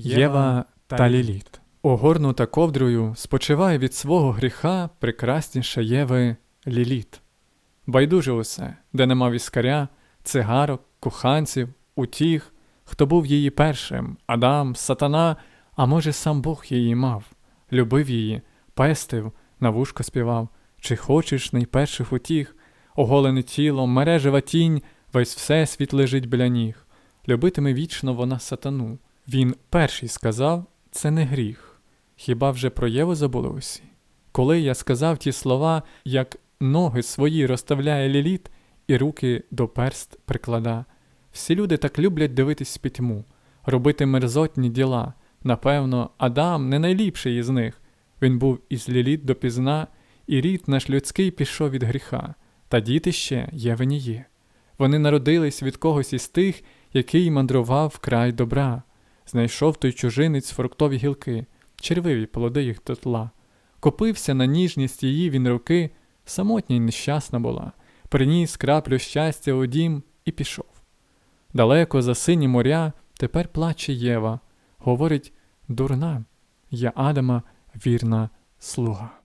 Єва та Ліліт. Огорнута ковдрою спочиває від свого гріха прекрасніша Єви Ліліт. Байдуже усе, де нема віскаря, цигарок, коханців, утіх, хто був її першим, Адам, сатана, а може сам Бог її мав, любив її, пестив, на вушко співав, чи хочеш найперших утіх, оголене тіло, мережева тінь, весь всесвіт лежить біля ніг. Любитиме вічно вона сатану. Він перший сказав, це не гріх. Хіба вже про Єву забули усі? Коли я сказав ті слова, як ноги свої розставляє ліліт і руки до перст приклада. Всі люди так люблять дивитись пітьму, робити мерзотні діла. Напевно, Адам не найліпший із них. Він був із ліліт допізна, і рід наш людський пішов від гріха, та діти ще Євені є. Вони народились від когось із тих, який мандрував в край добра. Знайшов той чужинець фруктові гілки, червиві плоди їх дотла. Копився на ніжність її він руки, самотня й нещасна була, приніс краплю щастя у дім і пішов. Далеко за сині моря тепер плаче Єва, говорить дурна, я Адама вірна слуга.